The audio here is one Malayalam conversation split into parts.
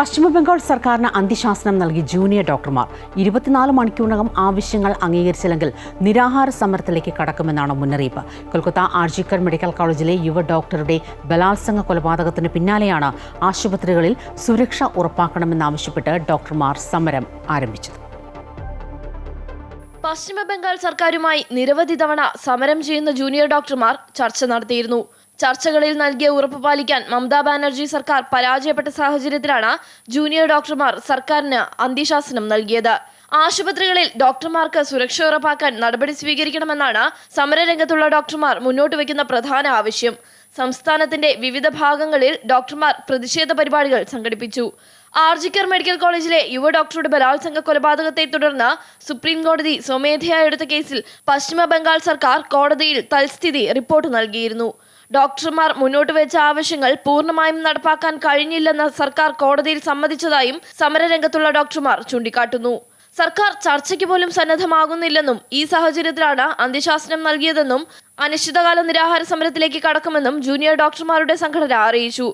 പശ്ചിമബംഗാൾ സർക്കാരിന് അന്ത്യശാസനം നൽകി ജൂനിയർ ഡോക്ടർമാർ. ഇരുപത്തിനാല് മണിക്കൂറിനകം ആവശ്യങ്ങൾ അംഗീകരിച്ചില്ലെങ്കിൽ നിരാഹാര സമരത്തിലേക്ക് കടക്കുമെന്നാണ് മുന്നറിയിപ്പ്. കൊൽക്കത്ത ആർജിക്കർ മെഡിക്കൽ കോളേജിലെ യുവ ഡോക്ടറുടെ ബലാത്സംഗ കൊലപാതകത്തിന് പിന്നാലെയാണ് ആശുപത്രികളിൽ സുരക്ഷ ഉറപ്പാക്കണമെന്നാവശ്യപ്പെട്ട് ഡോക്ടർമാർ സമരം ആരംഭിച്ചത്. പശ്ചിമബംഗാൾ സർക്കാരുമായി നിരവധി തവണ സമരം ചെയ്യുന്ന ജൂനിയർ ഡോക്ടർമാർ ചർച്ച നടത്തിയിരുന്നു. ചർച്ചകളിൽ നൽകിയ ഉറപ്പ് പാലിക്കാൻ മമതാ ബാനർജി സർക്കാർ പരാജയപ്പെട്ട സാഹചര്യത്തിലാണ് ജൂനിയർ ഡോക്ടർമാർ സർക്കാരിന് അന്ത്യശാസനം നൽകിയത്. ആശുപത്രികളിൽ ഡോക്ടർമാർക്ക് സുരക്ഷ ഉറപ്പാക്കാൻ നടപടി സ്വീകരിക്കണമെന്നാണ് സമരരംഗത്തുള്ള ഡോക്ടർമാർ മുന്നോട്ട് വയ്ക്കുന്ന പ്രധാന ആവശ്യം. സംസ്ഥാനത്തിന്റെ വിവിധ ഭാഗങ്ങളിൽ ഡോക്ടർമാർ പ്രതിഷേധ പരിപാടികൾ സംഘടിപ്പിച്ചു. ആർജിക്കർ മെഡിക്കൽ കോളേജിലെ യുവ ഡോക്ടറുടെ ബലാത്സംഗ കൊലപാതകത്തെ തുടർന്ന് സുപ്രീം കോടതി സ്വമേധയാ എടുത്ത കേസിൽ പശ്ചിമ ബംഗാൾ സർക്കാർ കോടതിയിൽ തൽസ്ഥിതി റിപ്പോർട്ട് നൽകിയിരുന്നു. ഡോക്ടർമാർ മുന്നോട്ട് വെച്ച ആവശ്യങ്ങൾ പൂർണമായും നടപ്പാക്കാൻ കഴിഞ്ഞില്ലെന്ന് സർക്കാർ കോടതിയിൽ സമ്മതിച്ചതായും സമരരംഗത്തുള്ള ഡോക്ടർമാർ ചൂണ്ടിക്കാട്ടുന്നു. സർക്കാർ ചർച്ചയ്ക്ക് പോലും സന്നദ്ധമാകുന്നില്ലെന്നും ഈ സാഹചര്യത്തിലാണ് അന്ത്യശാസനം നൽകിയതെന്നും അനിശ്ചിതകാല നിരാഹാര സമരത്തിലേക്ക് കടക്കുമെന്നും ജൂനിയർ ഡോക്ടർമാരുടെ സംഘടന അറിയിച്ചു.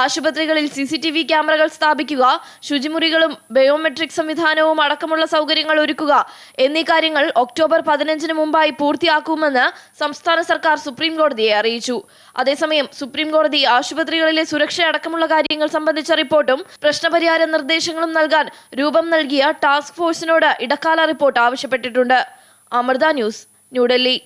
ആശുപത്രികളിൽ സി സി ടി വി ക്യാമറകൾ സ്ഥാപിക്കുക ശുചിമുറികളും ബയോമെട്രിക് സംവിധാനവും അടക്കമുള്ള സൗകര്യങ്ങൾ ഒരുക്കുക എന്നീ കാര്യങ്ങൾ ഒക്ടോബർ പതിനഞ്ചിന് മുമ്പായി പൂർത്തിയാക്കുമെന്ന് സംസ്ഥാന സർക്കാർ സുപ്രീം കോടതിയെ അറിയിച്ചു. അതേസമയം സുപ്രീം കോടതി ആശുപത്രികളിലെ സുരക്ഷ അടക്കമുള്ള കാര്യങ്ങൾ സംബന്ധിച്ച റിപ്പോർട്ടും പ്രശ്നപരിഹാര നിർദ്ദേശങ്ങളും നൽകാൻ രൂപം നൽകിയ ടാസ്ക് ഫോഴ്സിനോട് ഇടക്കാല റിപ്പോർട്ട് ആവശ്യപ്പെട്ടിട്ടുണ്ട്. അമൃത ന്യൂസ് ന്യൂഡൽഹി.